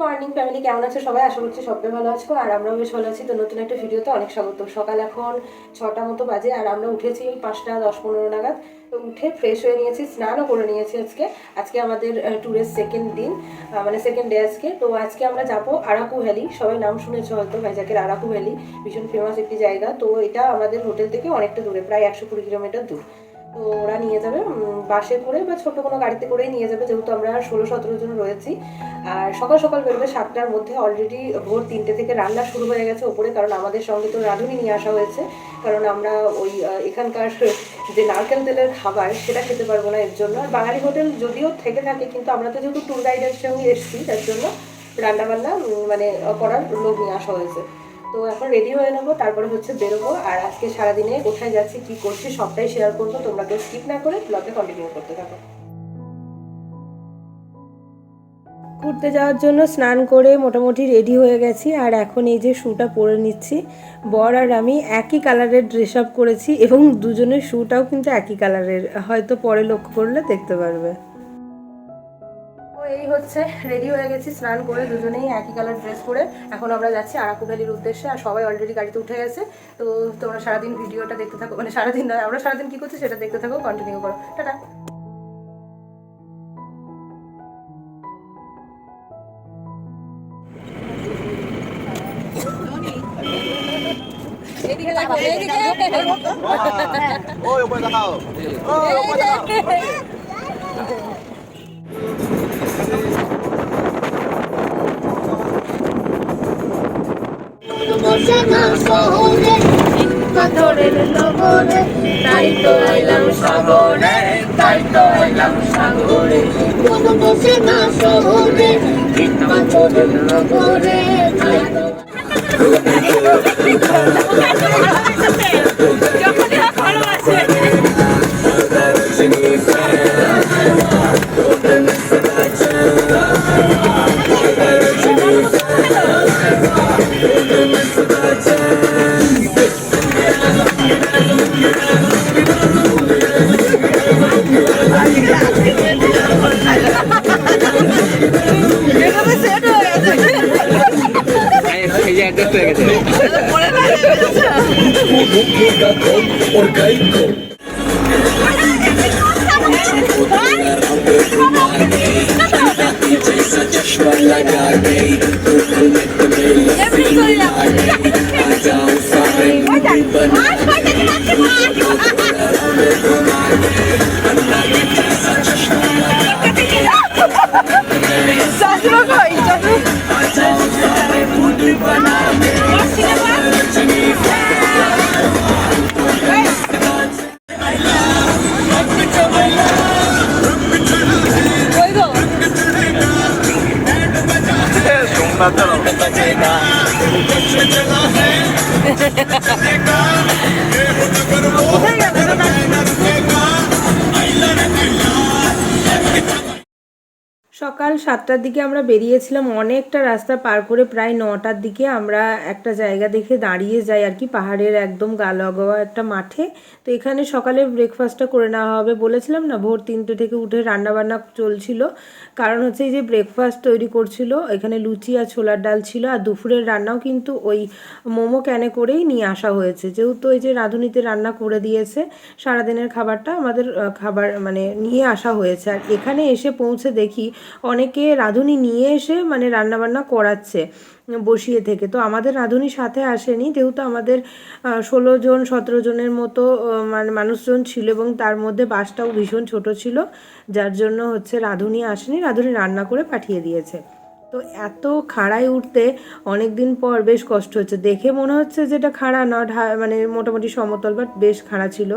Morning family কেমন আছে? সবাই আশা করছি সবাই ভালো আছো। আর আমরাও বেশ ভালো আছি। তো নতুন একটা ভিডিওতে অনেক স্বাগত। সকাল এখন ছটা মতো বাজে আর আমরা উঠেছি পাঁচটা দশ পনেরো নাগাদ। উঠে ফ্রেশ হয়ে নিয়েছি, স্নানও করে নিয়েছি আজকে। আজকে আমাদের ট্যুরের সেকেন্ড দিন মানে সেকেন্ড ডে আজকে। তো আজকে আমরা যাব আরাকু ভ্যালি। সবাই নাম শুনেছো হয়তো, ভাইজাকের আরাকু ভ্যালি। ভীষণ ফেমাস একটি জায়গা। তো এটা আমাদের হোটেল থেকে অনেকটা দূরে, প্রায় একশো কুড়ি কিলোমিটার দূর। তো ওরা নিয়ে যাবে বাসে করে বা ছোট কোনো গাড়িতে করেই নিয়ে যাবে, যেহেতু আমরা ষোলো, সতেরো জন রয়েছি। আর সকাল সকাল বেরোবে সাতটার মধ্যে অলরেডি ভোর তিনটে থেকে রান্না শুরু হয়ে গেছে ওপরে, কারণ আমাদের সঙ্গে তো রাঁধুনি নিয়ে আসা হয়েছে, কারণ আমরা ওই এখানকার যে নারকেল তেলের খাবার, সেটা খেতে পারব না এর জন্য। আর বাঙালি হোটেল যদিও থেকে থাকে, কিন্তু আমরা তো যেহেতু ট্যুর গাইডের সঙ্গে এসেছি, তার জন্য রান্নাবান্না মানে করার লোক নিয়ে আসা হয়েছে। তো এখন রেডি হয়ে নেব, তারপরে হচ্ছে বেরোবো। আর আজকে সারাদিনে কোথায় যাচ্ছি, কি করছি, সবটাই শেয়ার করব। তোমরা কেউ স্কিপ না করে ব্লগে কন্টিনিউ করতে থাকো। ঘুরতে যাওয়ার জন্য স্নান করে মোটামুটি রেডি হয়ে গেছি। আর এখন এই যে শ্যুটা পরে নিচ্ছি। বর আর আমি একই কালারের ড্রেস আপ করেছি এবং দুজনের শ্যুটাও কিন্তু একই কালারের হয়তো পরে লক্ষ্য করলে দেখতে পারবে। এই হচ্ছে রেডি হয়ে গেছি স্নান করে দুজনেই একই কালার ড্রেস পরে। এখন আমরা যাচ্ছি আরাকু ভ্যালির উদ্দেশ্যে আর সবাই অলরেডি গাড়িতে উঠে গেছে। তো তোমরা সারাদিন ভিডিওটা দেখতে থাকো মানে সারাদিন নয় আমরা সারাদিন কী করছি সেটা দেখতে থাকো কন্টিনিউ করো। টাটা! ওই উপরে দেখাও। ওই উপরে দেখাও। বসে না শহরে, পাথরের নগরে, তাই তো এলাম সাগরে তাই তো এলাম সাগরে কোন বসে না সহজে পাথরের নগরে, তাই তো অ্যাডজাস্ট হয়ে গেছে Just run like I made. बचेगा तो बचेगा बचेगा সকাল সাতটার দিকে আমরা বেরিয়েছিলাম। অনেকটা রাস্তা পার করে প্রায় নটার দিকে আমরা একটা জায়গা দেখে দাঁড়িয়ে যাই আর কি, পাহাড়ের একদম গা লাগোয়া একটা মাঠে। তো এখানে সকালে ব্রেকফাস্টটা করে নেওয়া হবে। বলেছিলাম না, ভোর তিনটে থেকে উঠে রান্নাবান্না চলছিল। কারণ হচ্ছে এই যে ব্রেকফাস্ট তৈরি করছিল, এখানে লুচি আর ছোলার ডাল ছিল আর দুপুরের রান্নাও কিন্তু ওই মোমো ক্যানে করেই নিয়ে আসা হয়েছে। যেহেতু ওই যে রাঁধুনিতে রান্না করে দিয়েছে, সারাদিনের খাবারটা আমাদের খাবার মানে নিয়ে আসা হয়েছে। আর এখানে এসে পৌঁছে দেখি অনেকে রাঁধুনি নিয়ে এসে মানে রান্নাবান্না করাচ্ছে বসিয়ে থেকে। তো আমাদের রাঁধুনি সাথে আসেনি, যেহেতু আমাদের ষোলো জন, সতেরো জনের মতো মানে মানুষজন ছিল এবং তার মধ্যে বাসটাও ভীষণ ছোট ছিল, যার জন্য হচ্ছে রাঁধুনি আসেনি, রাঁধুনি রান্না করে পাঠিয়ে দিয়েছে। তো এত খাড়ায় উঠতে অনেক দিন পর বেশ কষ্ট হচ্ছে। দেখে মনে হচ্ছে যে এটা খাড়া না মানে মোটামুটি সমতল বাট বেশ খাড়া ছিল।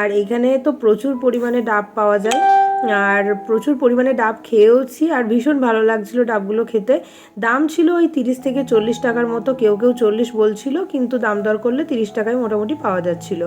আর এখানে তো প্রচুর পরিমাণে ডাব পাওয়া যায়। আর প্রচুর পরিমাণে ডাব খেয়েওছি আর ভীষণ ভালো লাগছিল ডাবগুলো খেতে। দাম ছিল ওই তিরিশ থেকে চল্লিশ টাকার মতো, কেউ কেউ চল্লিশ বলছিল, কিন্তু দাম দর করলে তিরিশ টাকায় মোটামুটি পাওয়া যাচ্ছিল।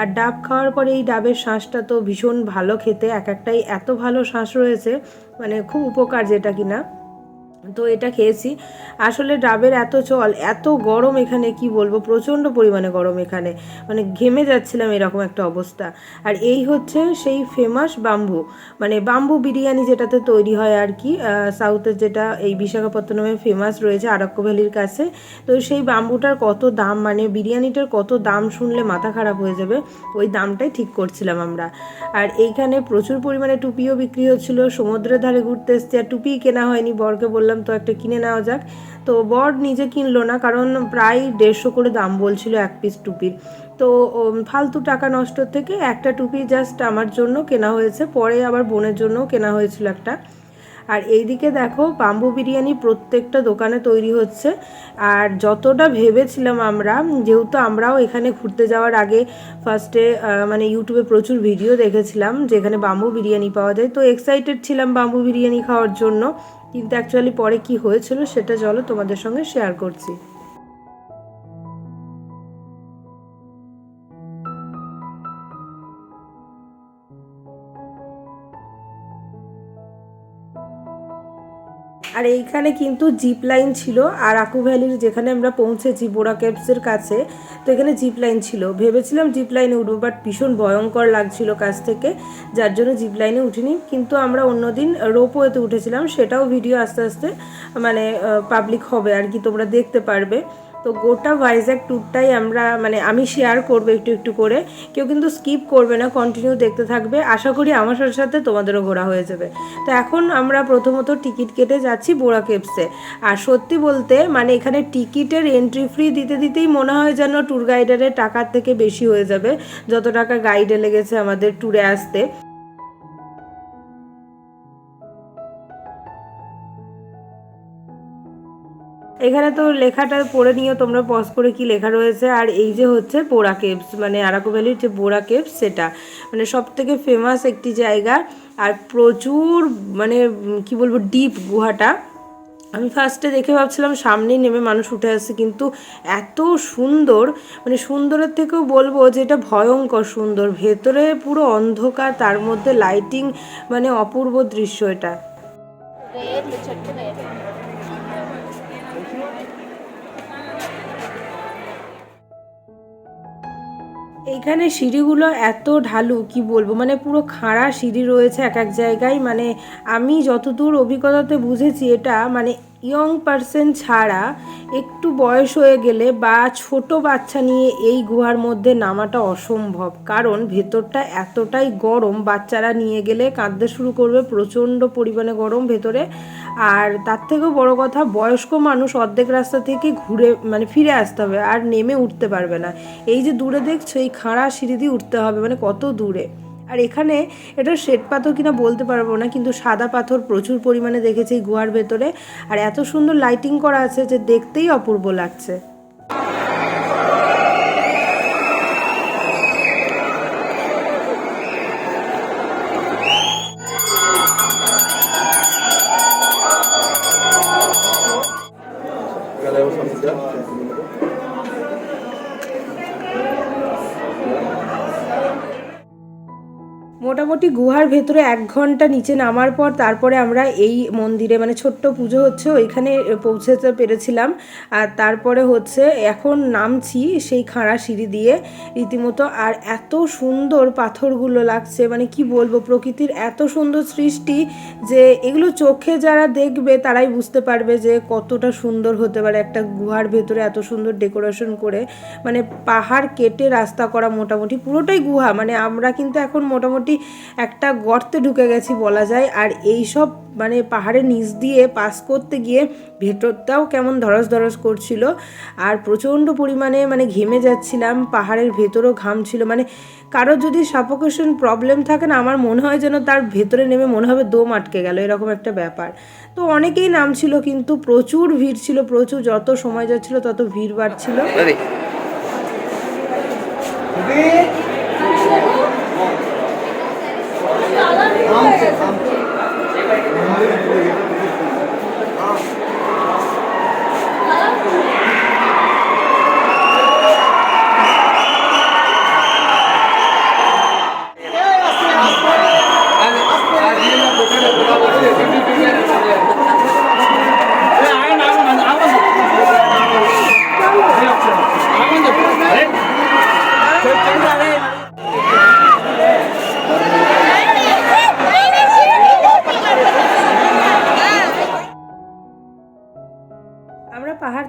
আর ডাব খাওয়ার পরে এই ডাবের শাঁসটা তো ভীষণ ভালো খেতে, এক একটাই এত ভালো শাঁস রয়েছে মানে খুব উপকার যেটা কিনা। তো এটা খেয়েছি। আসলে ডাবের এত চল এত গরম এখানে, কি বলব? প্রচণ্ড পরিমাণে গরম এখানে। মানে ঘেমে যাচ্ছিলাম এরকম একটা অবস্থা। আর এই হচ্ছে সেই ফেমাস বাম্বু মানে বাম্বু বিরিয়ানি যেটাতে তৈরি হয় আর কি সাউথের যেটা এই বিশাখাপত্তনমে ফেমাস রয়েছে, আরাক্য ভ্যালির কাছে। তো সেই বাম্বুটার কত দাম মানে বিরিয়ানিটার কত দাম শুনলে মাথা খারাপ হয়ে যাবে, ওই দামটাই ঠিক করছিলাম আমরা। আর এইখানে প্রচুর পরিমাণে টুপিও বিক্রি হচ্ছিল, সমুদ্রের ধারে ঘুরতে এসছে, আর টুপি কেনা হয়নি বরকে বললাম তো একটা কিনে নেওয়া যাক। তো বর নিজে কিনলো না, কারণ প্রায় দেড়শো করে দাম বলছিল এক পিস টুপির। তো ফালতু টাকা নষ্ট থেকে একটা টুপি জাস্ট আমার জন্য কেনা হয়েছে, পরে আবার বোনের জন্যও কেনা হয়েছিল একটা। আর এইদিকে দেখো, বাম্বু বিরিয়ানি প্রত্যেকটা দোকানে তৈরি হচ্ছে। আর যতটা ভেবেছিলাম আমরা, যেহেতু আমরাও এখানে ঘুরতে যাওয়ার আগে ফার্স্টে মানে ইউটিউবে প্রচুর ভিডিও দেখেছিলাম, যেখানে বাম্বু বিরিয়ানি পাওয়া যায়। তো এক্সাইটেড ছিলাম বাম্বু বিরিয়ানি খাওয়ার জন্য। কিন্তু অ্যাকচুয়ালি পরে কি হয়েছিল সেটা চলো তোমাদের সঙ্গে শেয়ার করছি। আর এইখানে কিন্তু জিপ লাইন ছিল আর আকু ভ্যালির যেখানে আমরা পৌঁছেছি বোরা ক্যাবসের কাছে, তো এখানে জিপ লাইন ছিল। ভেবেছিলাম জিপ লাইনে উঠবো বাট ভীষণ ভয়ঙ্কর লাগছিল কাছ থেকে, যার জন্য জিপ লাইনে উঠিনি। কিন্তু আমরা অন্যদিন রোপওয়েতে উঠেছিলাম, সেটাও ভিডিও আস্তে আস্তে মানে পাবলিক হবে, আর কি তোমরা দেখতে পারবে। তো গোটা ভাইজ্যাগ ট্যুরটাই আমরা মানে আমি শেয়ার করব একটু একটু করে। কেউ কিন্তু স্কিপ করবে না কন্টিনিউ দেখতে থাকবে। আশা করি আমার সাথে সাথে তোমাদেরও ঘোরা হয়ে যাবে। তো এখন আমরা প্রথমত টিকিট কেটে যাচ্ছি বোরা কেপসে আর সত্যি বলতে মানে এখানে টিকিটের এন্ট্রি ফ্রি দিতে দিতেই মনে হয় যেন ট্যুর গাইডারের টাকার থেকে বেশি হয়ে যাবে, যত টাকা গাইডে লেগেছে আমাদের ট্যুরে আসতে। এখানে তো লেখাটা পড়ে নিও, তোমরা পজ করে কি লেখা রয়েছে। আর এই যে হচ্ছে বোরা কেভস মানে আরাকু ভ্যালির যে বোরা কেভস সেটা। মানে সব থেকে ফেমাস একটি জায়গা, আর প্রচুর মানে কি বলব ডিপ গুহাটা। আমি ফার্স্টে দেখে ভাবছিলাম, সামনেই নেমে মানুষ উঠে আসছে, কিন্তু এত সুন্দর মানে সুন্দরের থেকেও বলব যে এটা ভয়ঙ্কর সুন্দর। ভেতরে পুরো অন্ধকার, তার মধ্যে লাইটিং মানে অপূর্ব দৃশ্য এটা। এইখানে সিঁড়িগুলো এত ঢালু, কি বলব? মানে পুরো খাঁড়া সিঁড়ি রয়েছে এক এক জায়গায়। মানে আমি যতদূর অভিজ্ঞতাতে বুঝেছি এটা মানে ইয়ং পার্সন ছাড়া একটু বয়স হয়ে গেলে বা ছোট বাচ্চা নিয়ে এই গুহার মধ্যে নামাটা অসম্ভব। কারণ ভেতরটা এতটাই গরম, বাচ্চারা নিয়ে গেলে কাঁদতে শুরু করবে, প্রচণ্ড পরিমাণে গরম ভেতরে। আর তার থেকেও বড় কথা, বয়স্ক মানুষ অর্ধেক রাস্তা থেকে ঘুরে মানে ফিরে আসতে হবে আর নেমে উঠতে পারবে না। এই যে দূরে দেখছ, এই খাড়া সিঁড়ি দিয়ে উঠতে হবে মানে কত দূরে? আর এখানে এটা শ্বেত পাথর কিনা বলতে পারব না, কিন্তু সাদা পাথর প্রচুর পরিমাণে দেখেছি গুহার ভেতরে। আর এত সুন্দর লাইটিং করা আছে যে দেখতেই অপূর্ব লাগছে। মোটামুটি গুহার ভেতরে এক ঘণ্টা নিচে নামার পর তারপরে আমরা এই মন্দিরে মানে ছোট্ট পুজো হচ্ছে ওইখানে পৌঁছতে পেরেছিলাম। আর তারপরে হচ্ছে এখন নামছি সেই খাঁড়া সিঁড়ি দিয়ে রীতিমতো। আর এত সুন্দর পাথরগুলো লাগছে মানে কি বলব, প্রকৃতির এত সুন্দর সৃষ্টি যে এগুলো চোখে যারা দেখবে তারাই বুঝতে পারবে যে কতটা সুন্দর হতে পারে একটা গুহার ভেতরে এত সুন্দর ডেকোরেশন করে। মানে পাহাড় কেটে রাস্তা করা মোটামুটি পুরোটাই গুহা মানে আমরা কিন্তু এখন মোটামুটি একটা গর্তে ঢুকে গেছি বলা যায়। আর এই সব মানে পাহাড়ের নিচ দিয়ে পাস করতে গিয়ে ভেতরটাও কেমন ধরস ধরস করছিল। আর প্রচণ্ড পরিমাণে মানে ঘেমে যাচ্ছিলাম পাহাড়ের ভেতরও ঘাম ছিল। মানে কারোর যদি সাপোকেশন প্রবলেম থাকে না আমার মনে হয় যেন তার ভেতরে নেমে মনে হবে দম আটকে গেল এরকম একটা ব্যাপার। তো অনেকেই নামছিল কিন্তু প্রচুর ভিড় ছিল প্রচুর যত সময় যাচ্ছিল তত ভিড় বাড়ছিল।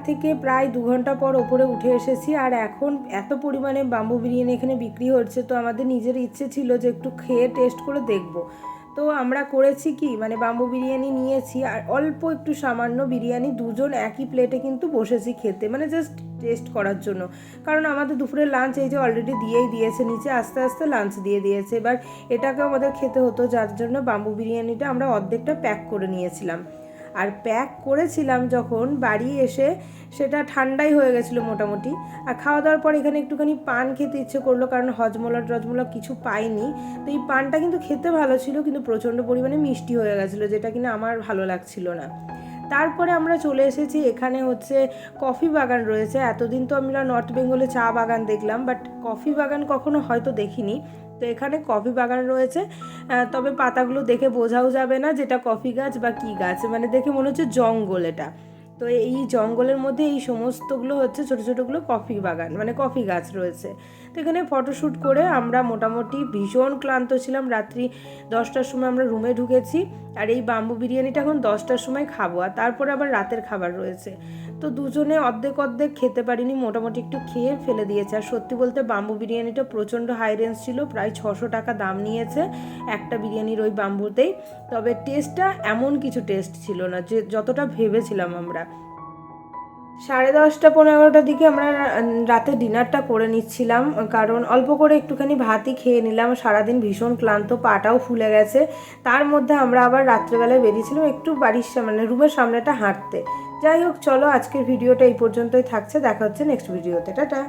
থেকে প্রায় দু ঘণ্টা পর ওপরে উঠে এসেছি আর এখন এত পরিমাণে বাম্বু বিরিয়ানি এখানে বিক্রি হচ্ছে, তো আমাদের নিজের ইচ্ছে ছিল যে একটু খেয়ে টেস্ট করে দেখব। তো আমরা করেছি কি মানে বাম্বু বিরিয়ানি নিয়েছি আর অল্প একটু সামান্য বিরিয়ানি, দুজন একই প্লেটে কিন্তু বসেছি খেতে মানে জাস্ট টেস্ট করার জন্য। কারণ আমাদের দুপুরের লাঞ্চ এই যে অলরেডি দিয়েই দিয়েছে, নিচে আস্তে আস্তে লাঞ্চ দিয়ে দিয়েছে। এবার এটাকেও আমাদের খেতে হতো, যার জন্য বাম্বু বিরিয়ানিটা আমরা অর্ধেকটা প্যাক করে নিয়েছিলাম। আর প্যাক করেছিলাম যখন বাড়ি এসে সেটা ঠান্ডাই হয়ে গেছিল মোটামুটি। আর খাওয়া দাওয়ার পর এখানে একটুখানি পান খেতে ইচ্ছে করল, কারণ হজমোলা টজমোলা কিছু পাইনি। তো এই পানটা কিন্তু খেতে ভালো ছিল, কিন্তু প্রচণ্ড পরিমাণে মিষ্টি হয়ে গেছিল, যেটা কিনা আমার ভালো লাগছিল না। তারপরে আমরা চলে এসেছি, এখানে হচ্ছে কফি বাগান রয়েছে। এতদিন তো আমরা নর্থ বেঙ্গলে চা বাগান দেখলাম, বাট কফি বাগান কখনো হয়তো দেখিনি। তো এখানে কফি বাগান রয়েছে। তবে পাতাগুলো দেখে বোঝাও যাবে না যেটা কফি গাছ বা কী গাছ। মানে দেখে মনে হচ্ছে জঙ্গল এটা। তো এই জঙ্গলের মধ্যে এই সমস্তগুলো হচ্ছে ছোটো ছোটোগুলো কফি বাগান মানে কফি গাছ রয়েছে। তো এখানে ফটোশ্যুট করে আমরা মোটামুটি ভীষণ ক্লান্ত ছিলাম। রাত্রি দশটার সময় আমরা রুমে ঢুকেছি। আর এই বাম্বু বিরিয়ানিটা এখন দশটার সময় খাব। আর তারপরে আবার রাতের খাবার রয়েছে। তো দুজনে অর্ধেক অর্ধেক খেতে পারিনি, মোটামুটি একটু খেয়ে ফেলে দিয়েছে। আর সত্যি বলতে বাম্বু বিরিয়ানিটা প্রচণ্ড হাই রেঞ্জ ছিল, প্রায় ছশো টাকা দাম নিয়েছে একটা বিরিয়ানির ওই বাম্বুতেই। তবে টেস্টটা এমন কিছু টেস্ট ছিল না, যে যতটা ভেবেছিলাম আমরা। সাড়ে দশটা পনেরো এগারোটার দিকে আমরা রাতে ডিনারটা করে নিচ্ছিলাম, কারণ অল্প করে একটুখানি ভাতই খেয়ে নিলাম, সারাদিন ভীষণ ক্লান্ত, পাটাও ফুলে গেছে। তার মধ্যে আমরা আবার রাত্রেবেলায় বেরিয়েছিলাম একটু বাড়ির মানে রুমের সামনেটা হাঁটতে। যাই হোক, চলো আজকের ভিডিওটা এই পর্যন্তই থাকছে, দেখা হচ্ছে নেক্সট ভিডিওতে টাটা!